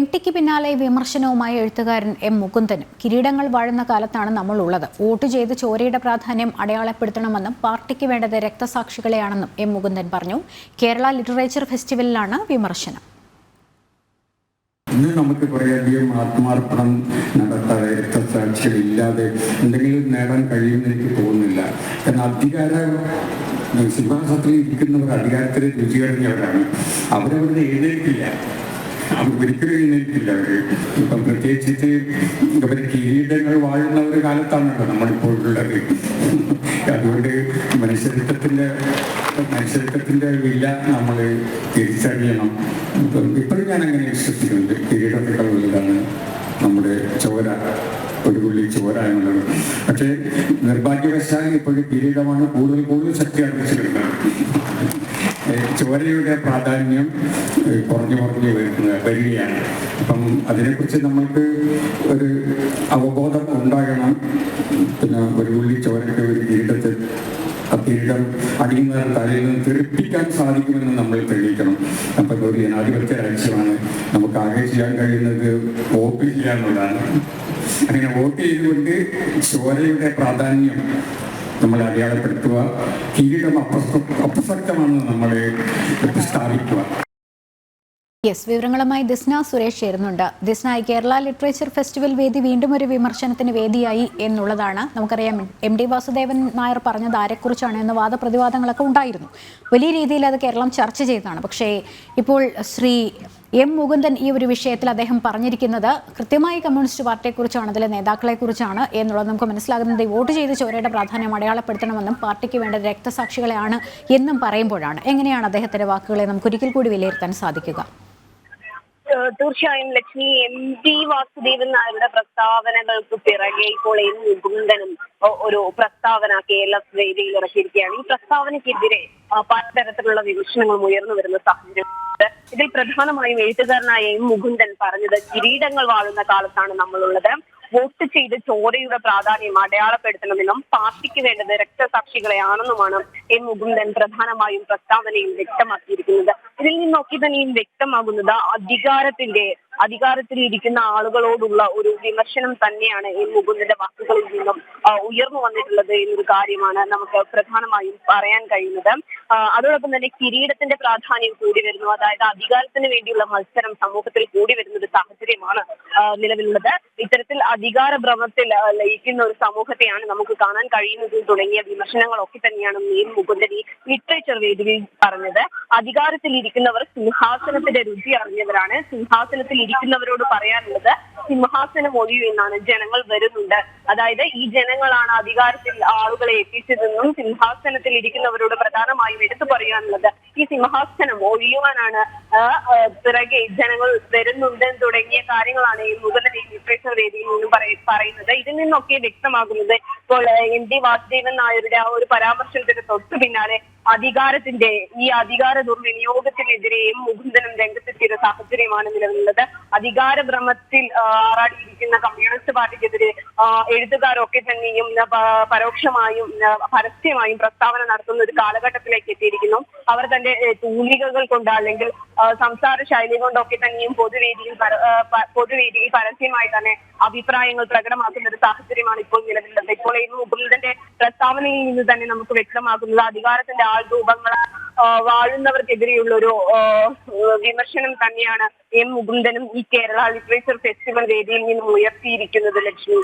M tick പിന്നാലെ വിമർശനവുമായി എഴുത്തുകാരൻ എം മുകുന്ദനും കിരീടങ്ങൾ വാഴുന്ന കാലത്താണ് നമ്മൾ ഉള്ളത് വോട്ട് ചെയ്ത് ചോരയുടെ പ്രാധാന്യം അടയാളപ്പെടുത്തണമെന്നും പാർട്ടിക്ക് വേണ്ടത് രക്തസാക്ഷികളെയാണെന്നും എം മുകുന്ദൻ പറഞ്ഞു. കേരള ലിറ്ററേച്ചർ ഫെസ്റ്റിവലിലാണ് വിമർശനം. ഇന്ന് നമുക്ക് കുറേയധികം ആത്മാർപ്പണം നടത്താതെ രക്തസാക്ഷികളില്ലാതെ എന്തെങ്കിലും നേടാൻ കഴിയുമെന്ന് എനിക്ക് തോന്നുന്നില്ല കാരണം അധികാര സിംഹാസനത്തിൽ ഇരിക്കുന്നവർ അധികാരത്തിൽ രുചികറിഞ്ഞവരാണ് അവരവിടുന്ന് എഴുന്നേൽക്കില്ല അവർ ഒരിക്കലും എഴുന്നേൽക്കില്ല ഇപ്പം പ്രത്യേകിച്ചിട്ട് ഇവർ കിരീടങ്ങൾ വാഴുന്ന ഒരു കാലത്താണല്ലോ നമ്മളിപ്പോൾ അതുകൊണ്ട് മനുഷ്യത്വത്തിന്റെ മനുഷ്യത്വത്തിന്റെ വില നമ്മൾ തിരിച്ചറിയണം. ഇപ്പം ഇപ്പോഴും ഞാൻ അങ്ങനെ വിശ്വസിക്കുന്നുണ്ട്. കിരീടത്തേക്കാൾ വലുതാണ് നമ്മുടെ ചോര ഒരു പുള്ളി ചോര എന്നുള്ളത്. പക്ഷേ നിർഭാഗ്യവശാൽ ഇപ്പോഴും കിരീടമാണ് കൂടുതൽ കൂടുതൽ ശക്തി ഏഹ് ചോരയുടെ പ്രാധാന്യം കുറഞ്ഞു കുറഞ്ഞു വരികയാണ്. അപ്പം അതിനെക്കുറിച്ച് നമ്മൾക്ക് ഒരു അവബോധം ഉണ്ടാകണം. പിന്നെ ഒരു ഉള്ളി ചോരയ്ക്ക് ഒരു കിരീടത്തിൽ ആ കിരീടം അടിയുന്ന തലയിൽ നിന്ന് തെറിപ്പിക്കാൻ സാധിക്കുമെന്ന് നമ്മൾ തെളിയിക്കണം. അപ്പം ഒരു ജനാധിപത്യ രാജ്യമാണ്. നമുക്ക് ആകെ ചെയ്യാൻ കഴിയുന്നത് വോട്ട് ചെയ്യുക എന്നുള്ളതാണ്. അങ്ങനെ വോട്ട് ചെയ്തുകൊണ്ട് ചോരയുടെ പ്രാധാന്യം നമ്മൾ അടയാളപ്പെടുത്തുക കിരീടം അപ്രസ നമ്മളെ സ്ഥാപിക്കുക യെസ് വിവരങ്ങളുമായി ദിസ്ന സുരേഷ് ചേരുന്നുണ്ട്. ദിസ്ന കേരള ലിറ്ററേച്ചർ ഫെസ്റ്റിവൽ വേദി വീണ്ടും ഒരു വിമർശനത്തിന് വേദിയായി എന്നുള്ളതാണ്. നമുക്കറിയാം എം ഡി വാസുദേവൻ നായർ പറഞ്ഞത് ആരെക്കുറിച്ചാണ് എന്ന വാദപ്രതിവാദങ്ങളൊക്കെ ഉണ്ടായിരുന്നു. വലിയ രീതിയിൽ അത് കേരളം ചർച്ച ചെയ്തതാണ്. പക്ഷേ ഇപ്പോൾ ശ്രീ എം മുകുന്ദൻ ഈ ഒരു വിഷയത്തിൽ അദ്ദേഹം പറഞ്ഞിരിക്കുന്നത് കൃത്യമായി കമ്മ്യൂണിസ്റ്റ് പാർട്ടിയെക്കുറിച്ചാണ് അതിലെ നേതാക്കളെക്കുറിച്ചാണ് എന്നുള്ളത് നമുക്ക് മനസ്സിലാകുന്നത്. വോട്ട് ചെയ്ത് ചോരയുടെ പ്രാധാന്യം അടയാളപ്പെടുത്തണമെന്നും പാർട്ടിക്ക് വേണ്ട രക്തസാക്ഷികളെയാണ് എന്നും പറയുമ്പോഴാണ്. എങ്ങനെയാണ് അദ്ദേഹത്തിന്റെ വാക്കുകളെ നമുക്ക് ഒരിക്കൽ കൂടി വിലയിരുത്താൻ സാധിക്കുക? തീർച്ചയായും ലക്ഷ്മി എം പി വാസുദേവൻ നായരുടെ പ്രസ്താവനകൾക്ക് പിറകെ ഇപ്പോൾ എം മുകുന്ദനും ഒരു പ്രസ്താവന കേരള വേദിയിൽ ഇറക്കിയിരിക്കുകയാണ്. ഈ പ്രസ്താവനയ്ക്കെതിരെ പലതരത്തിലുള്ള വിമർശനങ്ങളും ഉയർന്നു വരുന്ന സാഹചര്യം ഇതിൽ പ്രധാനമായും എഴുത്തുകാരനായ എം മുകുന്ദൻ പറഞ്ഞത് കിരീടങ്ങൾ വാഴുന്ന കാലത്താണ് നമ്മളുള്ളത്. വോട്ട് ചെയ്ത് ചോരയുടെ പ്രാധാന്യം അടയാളപ്പെടുത്തണമെന്നും പാർട്ടിക്ക് വേണ്ടത് രക്തസാക്ഷികളെയാണെന്നുമാണ് എം മുകുന്ദൻ പ്രധാനമായും പ്രസ്താവനയിൽ വ്യക്തമാക്കിയിരിക്കുന്നത്. ഇതിൽ നിന്നൊക്കെ തന്നെയും വ്യക്തമാകുന്നത് അധികാരത്തിന്റെ അധികാരത്തിൽ ഇരിക്കുന്ന ആളുകളോടുള്ള ഒരു വിമർശനം തന്നെയാണ് ഈ മുകുന്ദന്റെ വാക്കുകളിൽ നിന്നും ഉയർന്നു വന്നിട്ടുള്ളത് എന്നൊരു കാര്യമാണ് നമുക്ക് പ്രധാനമായും പറയാൻ കഴിയുന്നത്. അതോടൊപ്പം തന്നെ കിരീടത്തിന്റെ പ്രാധാന്യം കൂടി വരുന്നു. അതായത് അധികാരത്തിന് വേണ്ടിയുള്ള മത്സരം സമൂഹത്തിൽ കൂടി വരുന്ന ഒരു സാഹചര്യമാണ് നിലവിലുള്ളത്. ഇത്തരത്തിൽ അധികാര ഭ്രമത്തിൽ ലയിക്കുന്ന ഒരു സമൂഹത്തെയാണ് നമുക്ക് കാണാൻ കഴിയുന്നത് തുടങ്ങിയ വിമർശനങ്ങളൊക്കെ തന്നെയാണ് മീൻ മുകുന്ദൻ ഈ ലിറ്ററേച്ചർ വേദിയിൽ പറഞ്ഞത്. അധികാരത്തിൽ ഇരിക്കുന്നവർ സിംഹാസനത്തിന്റെ രുചി അറിഞ്ഞവരാണ്. സിംഹാസനത്തിൽ ഇരിക്കുന്നവരോട് പറയാനുള്ളത് സിംഹാസനം ഒഴിയൂ എന്നാണ് ജനങ്ങൾ വരുന്നുണ്ട്. അതായത് ഈ ജനങ്ങളാണ് അധികാരത്തിൽ ആളുകളെ എത്തിച്ചതെന്നും സിംഹാസനത്തിൽ ഇരിക്കുന്നവരോട് പ്രധാനമായും എടുത്തു പറയാനുള്ളത്. ഈ സിംഹാസനം ഒഴിയുവാനാണ് പിറകെ ജനങ്ങൾ വരുന്നുണ്ട് തുടങ്ങിയ കാര്യങ്ങളാണ് ഈ മുകുന്ദൻ ഈ വേദിയിൽ നിന്നും പറയ- പറയുന്നത്. ഇതിൽ നിന്നൊക്കെ വ്യക്തമാകുന്നത് ഇപ്പോൾ എം ഡി വാസുദേവൻ നായരുടെ ആ ഒരു പരാമർശത്തിന് തൊട്ടു പിന്നാലെ അധികാരത്തിന്റെ ഈ അധികാര ദുർവിനിയോഗത്തിനെതിരെയും മുകുന്ദനും രംഗത്തെത്തിയ സാഹചര്യമാണ് നിലവിലുള്ളത്. അധികാര ഭ്രമത്തിൽ ആറാടിയിരിക്കുന്ന കമ്മ്യൂണിസ്റ്റ് പാർട്ടിക്കെതിരെ എഴുത്തുകാരൊക്കെ തന്നെയും പരോക്ഷമായും പരസ്യമായും പ്രസ്താവന നടത്തുന്ന ഒരു കാലഘട്ടത്തിലേക്ക് എത്തിയിരിക്കുന്നു. അവർ തന്റെ തൂലികകൾ കൊണ്ട് അല്ലെങ്കിൽ സംസാര ശൈലി കൊണ്ടൊക്കെ തന്നെയും പൊതുവേദിയിൽ പൊതുവേദിയിൽ പരസ്യമായി തന്നെ അഭിപ്രായങ്ങൾ പ്രകടമാക്കുന്ന ഒരു സാഹചര്യമാണ് ഇപ്പോൾ നിലവിലുള്ളത്. ഇപ്പോൾ ഈ മുകുന്ദന്റെ പ്രസ്താവനയിൽ നിന്ന് തന്നെ നമുക്ക് വ്യക്തമാക്കുന്നത് അധികാരത്തിന്റെ ആൾ രൂപങ്ങൾ വാഴുന്നവർക്കെതിരെയുള്ള ഒരു വിമർശനം തന്നെയാണ് എം മുകുന്ദനും ഈ കേരള ലിറ്ററേച്ചർ ഫെസ്റ്റിവൽ വേദിയിൽ നിന്നും ഉയർത്തിയിരിക്കുന്നത് ലക്ഷ്മി.